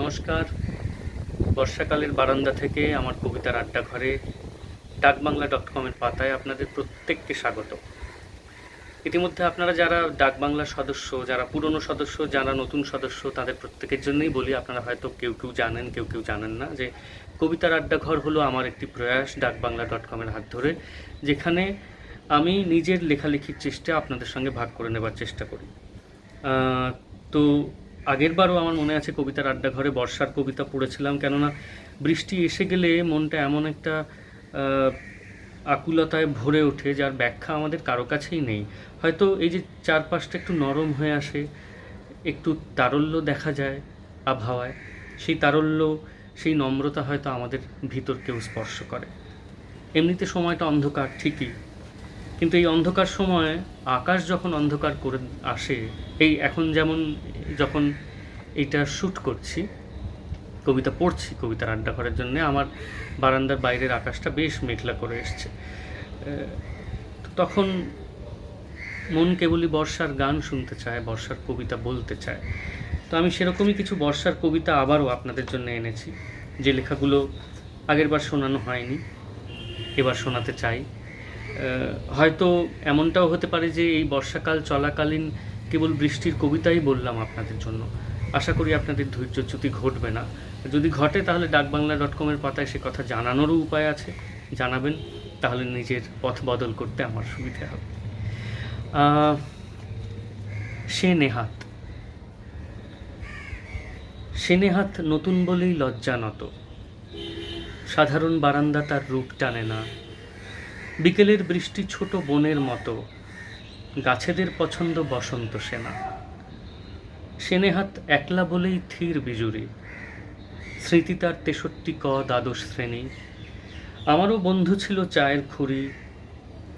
নমস্কার। বর্ষাকালের বারান্দা থেকে আমার কবিতার আড্ডা ঘরে ডাকবাংলা ডট কমের পাতায় আপনাদের প্রত্যেককে স্বাগত। ইতিমধ্যে আপনারা যারা ডাক ডাকবাংলার সদস্য, যারা পুরনো সদস্য, যারা নতুন সদস্য, তাদের প্রত্যেকের জন্যই বলি, আপনারা হয়তো কেউ কেউ জানেন, কেউ কেউ জানেন না যে কবিতার আড্ডা ঘর হলো আমার একটি প্রয়াস ডাকবাংলা ডট কমের হাত ধরে, যেখানে আমি নিজের লেখালেখির চেষ্টা আপনাদের সঙ্গে ভাগ করে নেবার চেষ্টা করি। তো আগেরবারও আমার মনে আছে কবিতার আড্ডা ঘরে বর্ষার কবিতা পড়েছিলাম, কেননা বৃষ্টি এসে গেলে মনটা এমন একটা আকুলতায় ভরে ওঠে যার ব্যাখ্যা আমাদের কারও কাছেই নেই। হয়তো এই যে চারপাশটা একটু নরম হয়ে আসে, একটু তারল্য দেখা যায় আবহাওয়ায়, সেই তারল্য, সেই নম্রতা হয়তো আমাদের ভিতরকেও স্পর্শ করে। এমনিতে সময়টা অন্ধকার, ঠিকই। কিন্তু এই অন্ধকার সময়ে আকাশ যখন অন্ধকার করে আসে, এই এখন যেমন যখন এইটা শ্যুট করছি, কবিতা পড়ছি, কবিতার আড্ডা করার জন্য, আমার বারান্দার বাইরের আকাশটা বেশ মেঘলা করে এসছে। তখন মন কেবলই বর্ষার গান শুনতে চায়, বর্ষার কবিতা বলতে চায়। তো আমি সেরকমই কিছু বর্ষার কবিতা আবারও আপনাদের জন্য এনেছি। যে লেখাগুলো আগেরবার শোনানো হয়নি, এবার শোনাতে চাই। হয়তো এমনটাও হতে পারে যে এই বর্ষাকাল চলাকালীন কেবল বৃষ্টির কবিতাই বললাম আপনাদের জন্য। আশা করি আপনাদের ধৈর্যচ্যুতি ঘটবে না। যদি ঘটে, তাহলে ডাকবাংলা ডট কমের পাতায় সে কথা জানানোরও উপায় আছে। জানাবেন, তাহলে নিজের পথ বদল করতে আমার সুবিধে হবে। সে নেহাত। সে নেহাত নতুন বলেই লজ্জা নত সাধারণ বারান্দা তার রূপ টানে না। বিকেলের বৃষ্টি ছোট বনের মতো। গাছেদের পছন্দ বসন্ত সেনা। সেনেহাত একলা বলেই থির বিজুরি। স্মৃতি তার তেষট্টি ক দ্বাদশ শ্রেণি। আমারও বন্ধু ছিল চায়ের খুঁড়ি,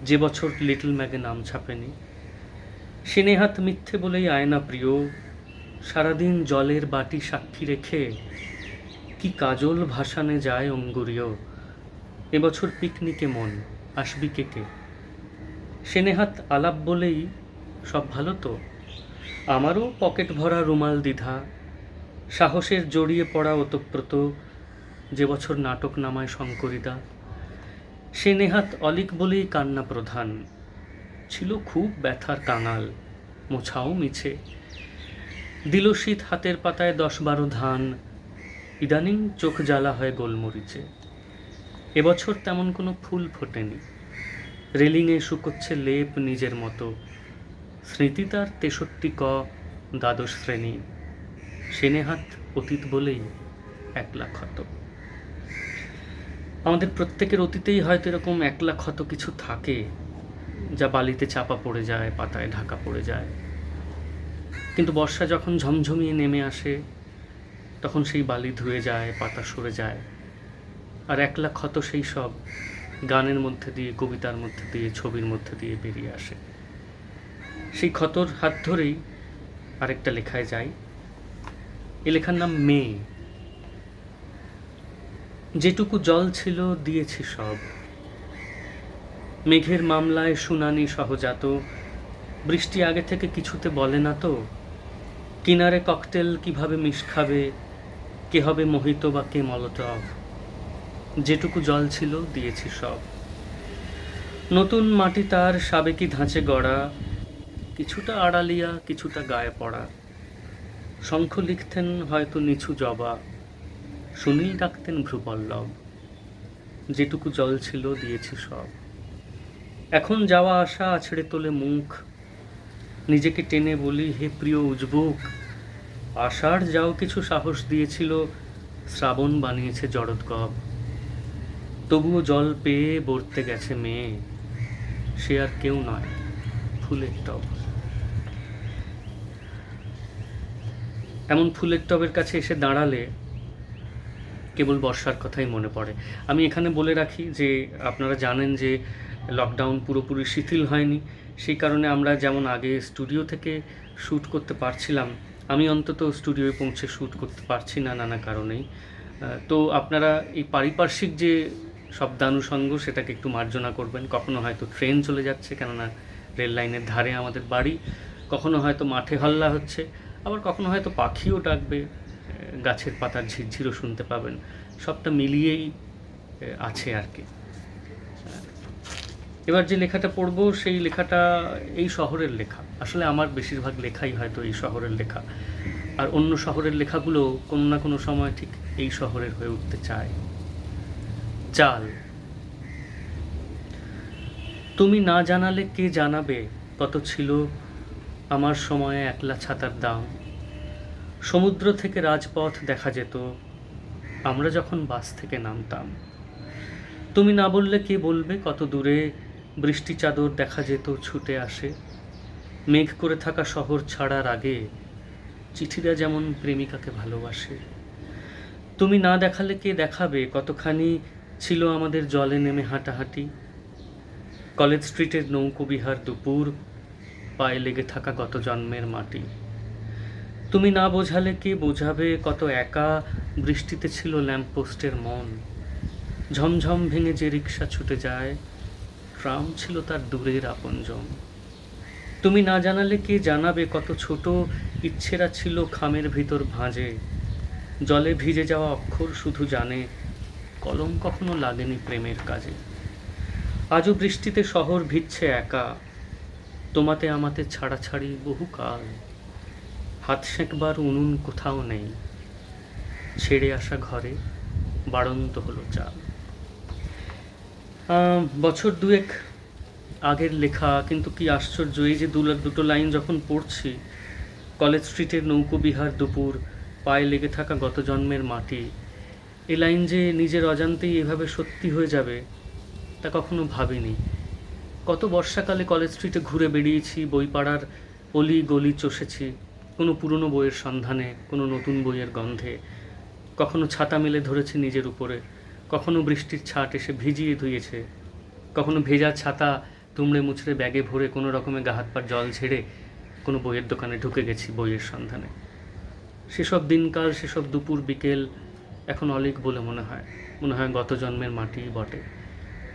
যে বছর লিটল ম্যাগে নাম ছাপেনি। সেনেহাত মিথ্যে বলেই আয়না প্রিয়। সারাদিন জলের বাটি সাক্ষী রেখে কি কাজল ভাসানে যায় অঙ্গুরীয়। এবছর পিকনিকে মন। আসবি কে কে? সেনেহাত আলাপ বলেই সব ভালো তো। আমারও পকেট ভরা রুমাল দ্বিধা, সাহসের জড়িয়ে পড়া ওতপ্রোত যে বছর নাটক নামায় শঙ্করিদা। সে নেহাত অলিক বলেই কান্না প্রধান, ছিল খুব ব্যথার কাঙাল, মোছাও মিছে। দিল শীত হাতের পাতায় দশ বারো ধান, ইদানিং চোখ জ্বালা হয় গোলমরিচে। এবছর তেমন কোনো ফুল ফোটেনি। রেলিংয়ে শুকোচ্ছে লেপ নিজের মতো। স্মৃতি তার তেষট্টি ক দ্বাদশ শ্রেণি। সেনেহাত অতীত বলেই একলা ক্ষত। আমাদের প্রত্যেকের অতীতেই হয়তো এরকম একলা ক্ষত কিছু থাকে, যা বালিতে চাপা পড়ে যায়, পাতায় ঢাকা পড়ে যায়। কিন্তু বর্ষা যখন ঝমঝমিয়ে নেমে আসে, তখন সেই বালি ধুয়ে যায়, পাতা সরে যায়। আর একলা ক্ষত সেই সব গানের মধ্যে দিয়ে, কবিতার মধ্যে দিয়ে, ছবির মধ্যে দিয়ে বেরিয়ে আসে। সেই ক্ষতর হাত ধরেই আরেকটা লেখায় যাই। এ লেখার নাম মেয়ে। যেটুকু জল ছিল দিয়েছি সব। মেঘের মামলায় শুনানি সহজাত। বৃষ্টি আগে থেকে কিছুতে বলে না তো। কিনারে ককটেল কীভাবে মিশ খাবে? কে হবে মোহিত বা কে মলটভ যেটুকু জল ছিল দিয়েছি সব। নতুন মাটি তার সাবেকি ধাঁচে গড়া, কিছুটা আড়ালিয়া, কিছুটা গায়ে পড়া। শঙ্খ লিখতেন হয়তো নিচু জবা, সুনীল ডাকতেন ভ্রুপল্লব। যেটুকু জল ছিল দিয়েছি সব। এখন যাওয়া আসা আছড়ে তোলে মুখ। নিজেকে টেনে বলি, হে প্রিয় উজবুক আষাঢ় যাও কিছু সাহস দিয়েছিল, শ্রাবণ বানিয়েছে জড়ৎকব তবুও জল পেয়ে বর্তে গেছে মেয়ে। সে আর কেউ নয়, ফুলের টব। এমন ফুলের টবের কাছে এসে দাঁড়ালে কেবল বর্ষার কথাই মনে পড়ে। আমি এখানে বলে রাখি যে, আপনারা জানেন যে লকডাউন পুরোপুরি শিথিল হয়নি। সেই কারণে আমরা যেমন আগে স্টুডিও থেকে শ্যুট করতে পারছিলাম, আমি অন্তত স্টুডিওয়ে পৌঁছে শ্যুট করতে পারছি না নানা কারণেই। তো আপনারা এই পারিপার্শ্বিক যে শব্দানুষঙ্গ সেটাকে একটু মার্জনা করবেন। কখনো হয়তো ট্রেন চলে যাচ্ছে, কেননা রেল লাইনের ধারে আমাদের বাড়ি। কখনো হয়তো মাঠে হল্লা হচ্ছে, আবার কখনো হয়তো পাখিও ডাকবে গাছের পাতার ঝিরঝিরও শুনতে পাবেন। সবটা মিলিয়েই আছে আর কি। এবার যে লেখাটা পড়ব, সেই লেখাটা এই শহরের লেখা। আসলে আমার বেশিরভাগ লেখাই হয়তো এই শহরের লেখা। আর অন্য শহরের লেখাগুলো কোনো না কোনো সময় ঠিক এই শহরের হয়ে উঠতে চায়। চাল। তুমি না জানালে কে জানাবে কত ছিল আমার সময়ে একলা ছাতার দাম। সমুদ্র থেকে রাজপথ দেখা যেত, আমরা যখন বাস থেকে নামতাম। তুমি না বললে কে বলবে কত দূরে বৃষ্টি চাদর দেখা যেত ছুটে আসে। মেঘ করে থাকা শহর ছাড়ার আগে চিঠিরা যেমন প্রেমিকাকে ভালোবাসে। তুমি না দেখালে কে দেখাবে কতখানি ছিল আমাদের জলে নেমে হাঁটাহাঁটি। কলেজ স্ট্রিটের নৌকোবিহার দুপুর, পায়ে লেগে থাকা গত জন্মের মাটি। তুমি না বোঝালে কে বোঝাবে কত একা, বৃষ্টিতে ছিল ল্যাম্পপোস্টের মন। ঝমঝম ভেঙে যে রিক্সা ছুটে যায়, ট্রাম ছিল তার দূরের আপনজন। তুমি না জানালে কে জানাবে কত ছোট, ইচ্ছেরা ছিল খামের ভিতর ভাঁজে। জলে ভিজে যাওয়া অক্ষর শুধু জানে কলম কখনো লাগেনি প্রেমের কাজে। আজও বৃষ্টিতে শহর ভিজছে একা। তোমাতে আমাতে ছাড়াছাড়ি বহুকাল হাত সেঁকবার উনুন কোথাও নেই। ছেড়ে আসা ঘরে বাড়ন্ত হলো চাল। বছর দুয়েক আগের লেখা, কিন্তু কি আশ্চর্য এই যে দু দুটো লাইন যখন পড়ছি, কলেজ স্ট্রিটের নৌকোবিহার দুপুর, পায়ে লেগে থাকা গত জন্মের মাটি এই লাইন যে নিজের অজান্তেই এভাবে সত্যি হয়ে যাবে, তা কখনো ভাবিনি। কত বর্ষাকালে কলেজ স্ট্রিটে ঘুরে বেরিয়েছি বই পাড়ার অলি গলি চষেছি, কোনো পুরনো বইয়ের সন্ধানে, কোনো নতুন বইয়ের গন্ধে। কখনো ছাতা মেলে ধরেছি নিজের উপরে, কখনো বৃষ্টির ছাট এসে ভিজিয়ে ধুয়েছে, কখনো ভেজা ছাতা তুমড়ে মুচড়ে ব্যাগে ভরে কোনো রকমে গা হাত পার জল ছেড়ে কোনো বইয়ের দোকানে ঢুকে গেছি বইয়ের সন্ধানে। সেসব দিনকাল, সেসব দুপুর, বিকেল এখন অলিক বলে মনে হয়। মনে হয় গত জন্মের মাটি বটে।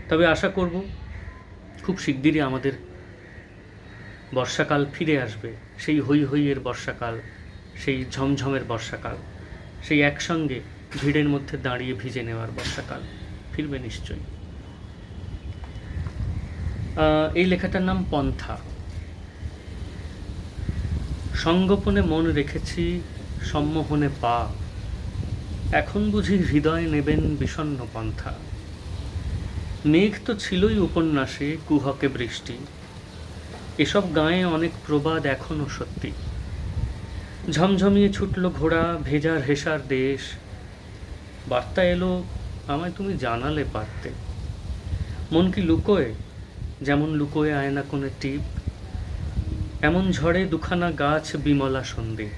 তবে আশা করব, খুব শিগগিরই আমাদের বর্ষাকাল ফিরে আসবে। সেই হই হইয়ের বর্ষাকাল, সেই ঝমঝমের বর্ষাকাল, সেই একসঙ্গে ভিড়ের মধ্যে দাঁড়িয়ে ভিজে নেওয়ার বর্ষাকাল। ফিরবে নিশ্চয়ই। এই লেখাটার নাম পন্থা। সঙ্গোপনে মন রেখেছি, সম্মোহনে পা। এখন বুঝি হৃদয় নেবেন বিষণ্ণ পন্থা। মেঘ তো ছিলই উপন্যাসে, কুহকে বৃষ্টি। এসব গায়ে অনেক প্রবাদ এখনও সত্যি। ঝমঝমিয়ে ছুটল ঘোড়া, ভেজার হেসার দেশ। বার্তা এলো, আমায় তুমি জানালে পারতে। মন কি লুকোয়? যেমন লুকোয় আয়না কোণে টিপ। এমন ঝড়ে দুখানা গাছ বিমলা সন্ধে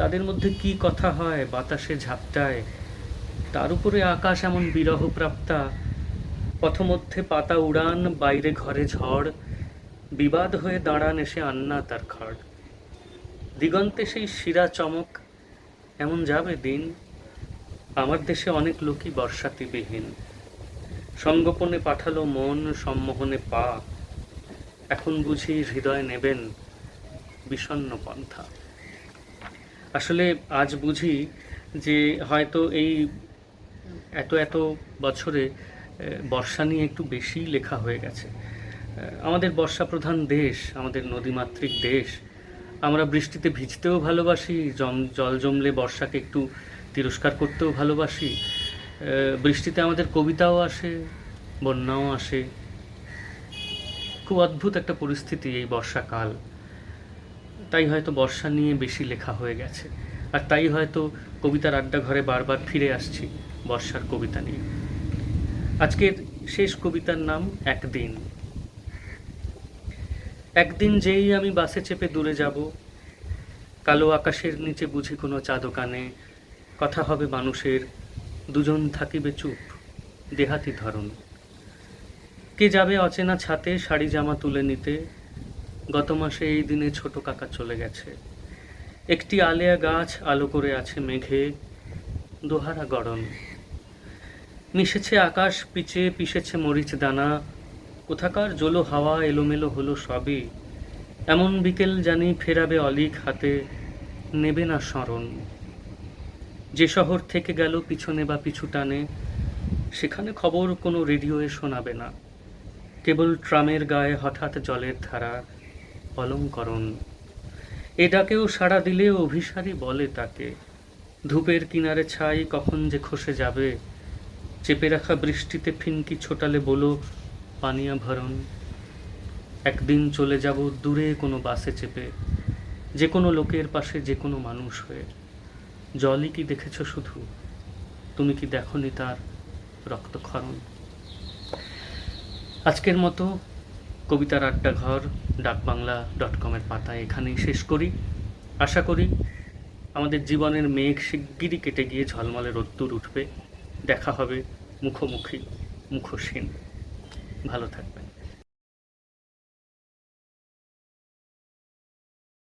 তাদের মধ্যে কি কথা হয়, বাতাসে ঝাপটায়? তার উপরে আকাশ এমন বিরহ প্রাপ্তা পথমধ্যে পাতা উড়ান, বাইরে ঘরে ঝড়। বিবাদ হয়ে দাঁড়ান এসে আন্না তার খড় দিগন্তে সেই শিরা চমক, এমন যাবে দিন। আমার দেশে অনেক লোকই বর্ষাতি বিহীন সঙ্গোপনে পাঠালো মন, সম্মোহনে পা। এখন বুঝি হৃদয় নেবেন বিষণ্ণ পন্থা। আসলে আজ বুঝি যে হয়তো এই এত এত বছরে বর্ষা নিয়ে একটু বেশি লেখা হয়ে গেছে। আমাদের বর্ষা প্রধান দেশ, আমাদের নদীমাতৃক দেশ, আমরা বৃষ্টিতে ভিজতেও ভালোবাসি, জম, জল জমলে বর্ষাকে একটু তিরস্কার করতেও ভালোবাসি। বৃষ্টিতে আমাদের কবিতাও আসে, বন্যাও আসে। খুব অদ্ভুত একটা পরিস্থিতি এই বর্ষাকাল। তাই হয়তো বর্ষা নিয়ে বেশি লেখা হয়ে গেছে। আর তাই হয়তো কবিতার আড্ডা ঘরে বারবার ফিরে আসছি বর্ষার কবিতা নিয়ে। আজকের শেষ কবিতার নাম একদিন। একদিন যেই আমি বাসে চেপে দূরে যাব, কালো আকাশের নিচে বুঝি কোনো চা দোকানে কথা হবে মানুষের, দুজন থাকিবে চুপ, দেহাতি ধরন। কে যাবে অচেনা ছাতে শাড়ি জামা তুলে নিতে গত মাসে এই দিনে ছোট কাকা চলে গেছে। একটি আলেয়া গাছ আলো করে আছে মেঘে, দোহারা গরম। মিশেছে আকাশ, পিচে পিষেছে মরিচ দানা। কোথাকার জলো হাওয়া এলোমেলো হলো সবই। এমন বিকেল জানি ফেরাবে অলিক হাতে, নেবে না স্মরণ। যে শহর থেকে গেল পিছনে বা পিছু টানে, সেখানে খবর কোনো রেডিওয়ে শোনাবে না। কেবল ট্রামের গায়ে হঠাৎ জলের ধারা। অলঙ্করণ। এ ডাকেও সাড়া দিলে অভিসারী বলে তাকে। ধূপের কিনারে ছাই কখন যে খসে যাবে, চেপে রাখা বৃষ্টিতে ফিনকি ছোটালে বলো, পানিয়া ভরণ। একদিন চলে যাব দূরে কোনো বাসে চেপে, যে কোনো লোকের পাশে যে কোনো মানুষ হয়ে। জলই কি দেখেছ শুধু? তুমি কি দেখনি তার রক্তক্ষরণ? আজকের মতো কবিতার আড্ডা ঘর, ডাকবাংলা ডট কমের পাতা এখানেই শেষ করি। আশা করি আমাদের জীবনের মেঘ শিগগিরই কেটে গিয়ে ঝলমলে রোদ্দুর উঠবে। দেখা হবে মুখোমুখি মুখোশীন ভালো থাকবে